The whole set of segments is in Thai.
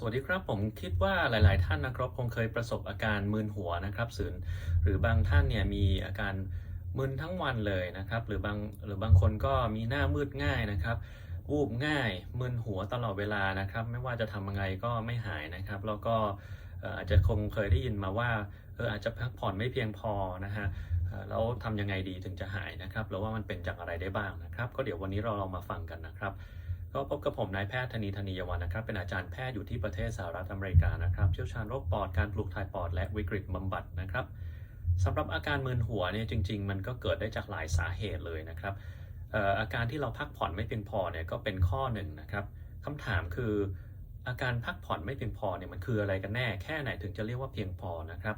สวัสดีครับผมคิดว่าหลาย ๆ ท่านนะครับคงเคยประสบอาการมึนหัวนะครับสื่อหรือบางท่านเนี่ยมีอาการมึนทั้งวันเลยนะครับ หรือบางหรือบางคนก็มีหน้ามืดง่ายนะครับวูบง่ายมึนหัวตลอดเวลานะครับ ไม่ว่าจะทำยังไงก็ไม่หายนะครับ แล้วก็อาจจะคงเคยได้ยินมาว่าเอออาจจะพักผ่อนไม่เพียงพอนะฮะแล้วทำยังไงดีถึงจะหายนะครับหรือว่ามันเป็นจากอะไรได้บ้างนะครับ ก็เดี๋ยววันนี้เราลองมาฟังกันนะครับ ก็พบกับผมนายแพทย์ธนีธนียวันนะครับ เป็นอาจารย์แพทย์อยู่ที่ประเทศสหรัฐอเมริกานะครับเชี่ยวชาญโรคปอดการปลูกถ่ายปอดและวิกฤตบำบัดนะครับสำหรับอาการมึนหัวเนี่ยจริง ๆ มันก็เกิดได้จากหลายสาเหตุเลยนะครับออาการที่เราพักผ่อนไม่เพียงพอเนี่ยก็เป็นข้อหนึ่งนะครับคำถามคืออาการพักผ่อนไม่เพียงพอเนี่ยมันคืออะไรกันแน่แค่ไหนถึงจะเรียกว่าเพียงพอนะครับ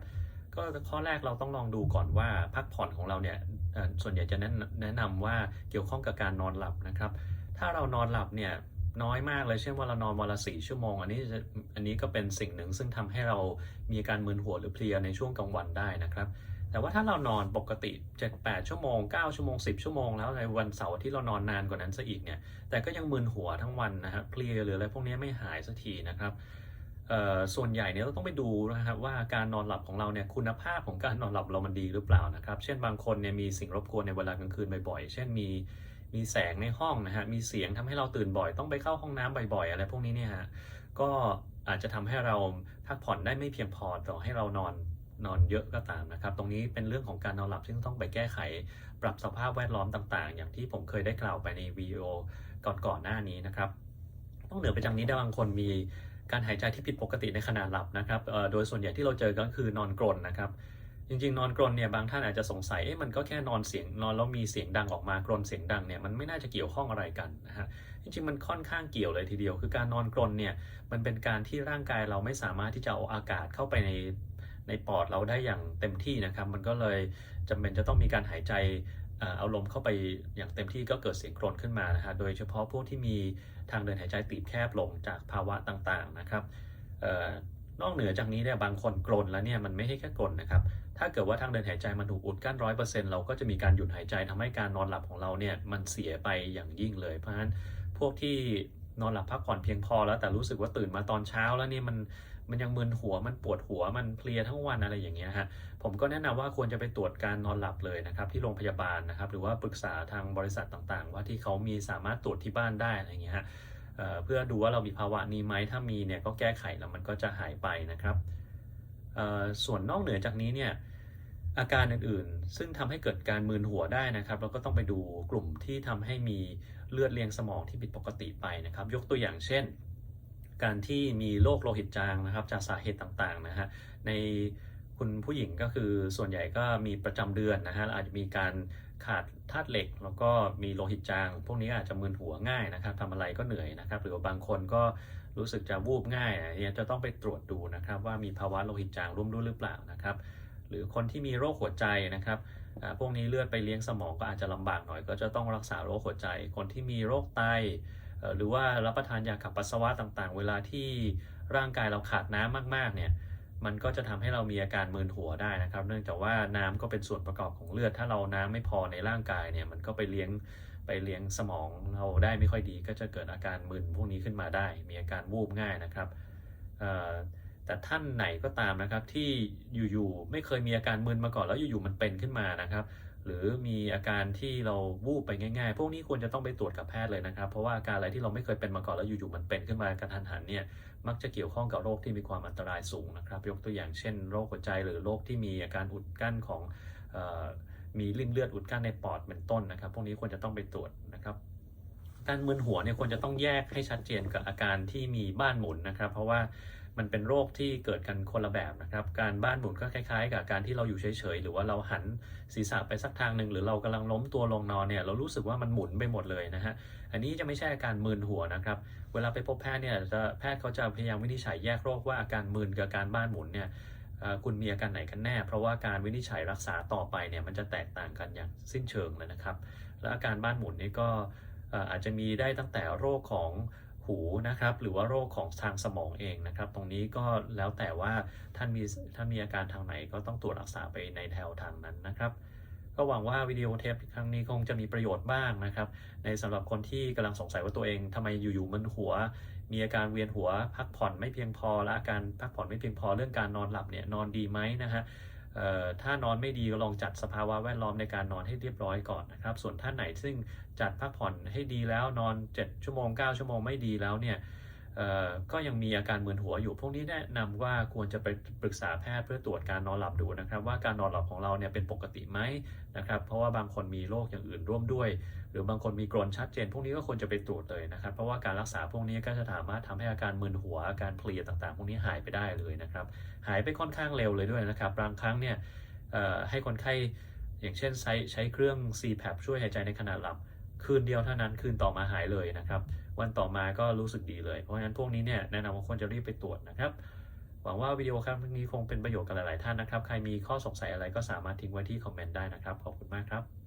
ก็ข้อแรกเราต้องลองดูก่อนว่าพักผ่อนของเราเนี่ยส่วนใหญ่จะแนะแนะนำว่าเกี่ยวข้องกับการนอนหลับนะครับ ถ้าเรานอนหลับเนี่ยน้อยมากเลยเช่นว่าเรานอนวันละสี่ชั่วโมง อันนี้อันนี้ก็เป็นสิ่งหนึ่งซึ่งทำให้เรามีอาการมึนหัวหรือเพลียในช่วงกลางวันได้นะครับ แต่ว่าถ้าเรานอนปกติ7-8ชั่วโมง9ชั่วโมง10ชั่วโมงแล้วในวันเสาร์ที่เรานอนนานกว่านั้นซะอีกเนี่ยแต่ก็ยังมึนหัวทั้งวันนะครับเพลียหรืออะไรพวกนี้ไม่หายสักทีนะครับส่วนใหญ่เนี่ยเราต้องไปดูนะครับว่าการนอนหลับของเราเนี่ยคุณภาพของการนอนหลับเรามันดีหรือเปล่านะครับ เช่นบางคนเนี่ยมีสิ่งรบกวนในเวลากลางคืนบ่อยๆ เช่นมี มีแสงในห้องนะฮะ มีเสียงทำให้เราตื่นบ่อย ต้องไปเข้าห้องน้ำบ่อยๆ อะไรพวกนี้เนี่ยฮะ ก็อาจจะทำให้เราพักผ่อนได้ไม่เพียงพอต่อให้เรานอนนอนเยอะก็ตามนะครับ ตรงนี้เป็นเรื่องของการนอนหลับซึ่งต้องไปแก้ไข ปรับสภาพแวดล้อมต่างๆ อย่างที่ผมเคยได้กล่าวไปในวิดีโอก่อนๆหน้านี้นะครับ ต้องเหนือไปจากนี้ได้บางคนมีการหายใจที่ผิดปกติในขณะหลับนะครับ โดยส่วนใหญ่ที่เราเจอก็คือนอนกรนนะครับ จริงๆ นอนกรนเนี่ยบางท่านอาจจะสงสัยเอ๊ะมันก็แค่นอนเสียงนอนแล้วมีเสียงดังออกมากรนเสียงดังเนี่ยมันไม่น่าจะเกี่ยวข้องอะไรกันนะฮะจริงๆมันค่อนข้างเกี่ยวเลยทีเดียว คือการนอนกรนเนี่ยมันเป็นการที่ร่างกายเราไม่สามารถที่จะเอาอากาศเข้าไปในในปอดเราได้อย่างเต็มที่นะครับ มันก็เลยจำเป็นจะต้องมีการหายใจเอาลมเข้าไปอย่างเต็มที่ก็เกิดเสียงกรนขึ้นมานะฮะโดยเฉพาะพวกที่มีทางเดินหายใจตีบแคบลงจากภาวะต่างๆนะครับ นอกเหนือจากนี้เนี่ยบางคนกรนแล้วเนี่ยมันไม่ใช่แค่กรนนะครับ ถ้าเกิดว่าทางเดินหายใจมันถูกอุดกั้นร้อยเปอร์เซ็นต์เราก็จะมีการหยุดหายใจทำให้การนอนหลับของเราเนี่ยมันเสียไปอย่างยิ่งเลย เพราะฉะนั้นพวกที่นอนหลับพักผ่อนเพียงพอแล้วแต่รู้สึกว่าตื่นมาตอนเช้าแล้วเนี่ยมันมันยังมึนหัวมันปวดหัวมันเพลียทั้งวันอะไรอย่างเงี้ยฮะผมก็แนะนำว่าควรจะไปตรวจการนอนหลับเลยนะครับที่โรงพยาบาลนะครับหรือว่าปรึกษาทางบริษัทต่างๆ ว่าที่เขามีสามารถตรวจที่บ้านได้อะไรอย่างเงี้ยฮะ เพื่อดูว่าเรามีภาวะนี้ไหมถ้ามีเนี่ยก็แก้ไขแล้วมันก็จะหายไปนะครับ ส่วนนอกเหนือจากนี้เนี่ยอาการอื่นๆ ซึ่งทำให้เกิดการมึนหัวได้นะครับ เราก็ต้องไปดูกลุ่มที่ทำให้มีเลือดเลี้ยงสมองที่ผิดปกติไปนะครับ ยกตัวอย่างเช่น การที่มีโรคโลหิตจางนะครับ จากสาเหตุต่างๆนะฮะในคุณผู้หญิงก็คือส่วนใหญ่ก็มีประจำเดือนนะฮะอาจจะมีการ ขาดธาตุเหล็ก แล้วก็มีโลหิตจาง พวกนี้อาจจะมึนหัวง่ายนะครับทำอะไรก็เหนื่อยนะครับ หรือว่าบางคนก็รู้สึกจะวูบง่ายอันนี้จะต้องไปตรวจดูนะครับ ว่ามีภาวะโลหิตจางร่วมด้วยหรือเปล่านะครับ หรือคนที่มีโรคหัวใจนะครับพวกนี้เลือดไปเลี้ยงสมองก็อาจจะลำบากหน่อย ก็จะต้องรักษาโรคหัวใจ คนที่มีโรคไต หรือว่ารับประทานยาขับปัสสาวะต่างๆ เวลาที่ร่างกายเราขาดน้ำมากๆเนี่ย มันก็จะทำให้เรามีอาการมึนหัวได้นะครับ เนื่องจากว่าน้ำก็เป็นส่วนประกอบของเลือด ถ้าเราน้ำไม่พอในร่างกายเนี่ยมันก็ไปเลี้ยงไปเลี้ยงสมองเราได้ไม่ค่อยดี ก็จะเกิดอาการมึนพวกนี้ขึ้นมาได้ มีอาการวูบง่ายนะครับแต่ท่านไหนก็ตามนะครับที่อยู่ๆไม่เคยมีอาการมึนมาก่อนแล้วอยู่ๆมันเป็นขึ้นมานะครับ รือมีอาการที่เราวูบไปง่ายๆ พวกนี้ควรจะต้องไปตรวจกับแพทย์เลยนะครับ เพราะว่าอาการอะไรที่เราไม่เคยเป็นมาก่อนแล้วอยู่ๆมันเป็นขึ้นมากระทันหันเนี่ยมักจะเกี่ยวข้องกับโรคที่มีความอันตรายสูงนะครับ ยกตัวอย่างเช่น โรคหัวใจหรือโรคที่มีอาการอุดกั้นของออมีริ่มเลือดอุดกั้นในปอดเป็นต้นนะครับ พวกนี้ควรจะต้องไปตรวจนะครับ การมึนหัวเนี่ยควรจะต้องแยกให้ชัดเจนกับอาการที่มีบ้านหมุนนะครับ เพราะว่า มันเป็นโรคที่เกิดกันคนละแบบนะครับ การบ้านหมุนก็คล้ายๆ กับการที่เราอยู่เฉยๆ หรือว่าเราหันศีรษะไปสักทางหนึ่งหรือเรากำลังล้มตัวลงนอนเนี่ยเรารู้สึกว่ามันหมุนไปหมดเลยนะฮะ อันนี้จะไม่ใช่อาการมึนหัวนะครับ เวลาไปพบแพทย์เนี่ยจะแพทย์เขาจะพยายามวินิจฉัยแยกโรคว่าอาการมึนกับการบ้านหมุนเนี่ยคุณมีอาการไหนกันแน่ เพราะว่าการวินิจฉัยรักษาต่อไปเนี่ยมันจะแตกต่างกันอย่างสิ้นเชิงเลยนะครับ และอาการบ้านหมุนนี่ก็อาจจะมีได้ตั้งแต่โรคของ หูนะครับหรือว่าโรคของทางสมองเองนะครับ ตรงนี้ก็แล้วแต่ว่าท่านมีท่านมีอาการทางไหนก็ต้องตรวจรักษาไปในแถวทางนั้นนะครับก็หวังว่าวิดีโอเทปครั้งนี้คงจะมีประโยชน์บ้างนะครับ ในสำหรับคนที่กำลังสงสัยว่าตัวเองทำไมอยู่ๆมึนหัว มีอาการเวียนหัว พักผ่อนไม่เพียงพอและอาการพักผ่อนไม่เพียงพอเรื่องการนอนหลับเนี่ยนอนดีไหมนะฮะ ถ้านอนไม่ดีก็ลองจัดสภาวะแวดล้อมในการนอนให้เรียบร้อยก่อนนะครับ ส่วนท่านไหนซึ่งจัดพักผ่อนให้ดีแล้วนอน 7 ชั่วโมง 9 ชั่วโมงไม่ดีแล้วเนี่ย ก็ยังมีอาการมึนหัวอยู่ พวกนี้แนะนำว่าควรจะไปปรึกษาแพทย์เพื่อตรวจการนอนหลับดูนะครับ ว่าการนอนหลับของเราเนี่ยเป็นปกติไหมนะครับ เพราะว่าบางคนมีโรคอย่างอื่นร่วมด้วย หรือบางคนมีกรนชัดเจน พวกนี้ก็ควรจะไปตรวจเลยนะครับ เพราะว่าการรักษาพวกนี้ก็จะสามารถทำให้อาการมึนหัวอาการเพลียต่างๆ พวกนี้หายไปได้เลยนะครับ หายไปค่อนข้างเร็วเลยด้วยนะครับ บางครั้งเนี่ยให้คนไข้อย่างเช่นใช้ใช้เครื่อง CPAP ช่วยหายใจในขณะหลับ คืนเดียวเท่านั้นคืนต่อมาหายเลยนะครับ วันต่อมาก็รู้สึกดีเลย เพราะฉะนั้นพวกนี้เนี่ยแนะนำว่าควรจะรีบไปตรวจนะครับ หวังว่าวิดีโอครั้งนี้คงเป็นประโยชน์กับหลาย ๆ ท่านนะครับ ใครมีข้อสงสัยอะไรก็สามารถทิ้งไว้ที่คอมเมนต์ได้นะครับ ขอบคุณมากครับ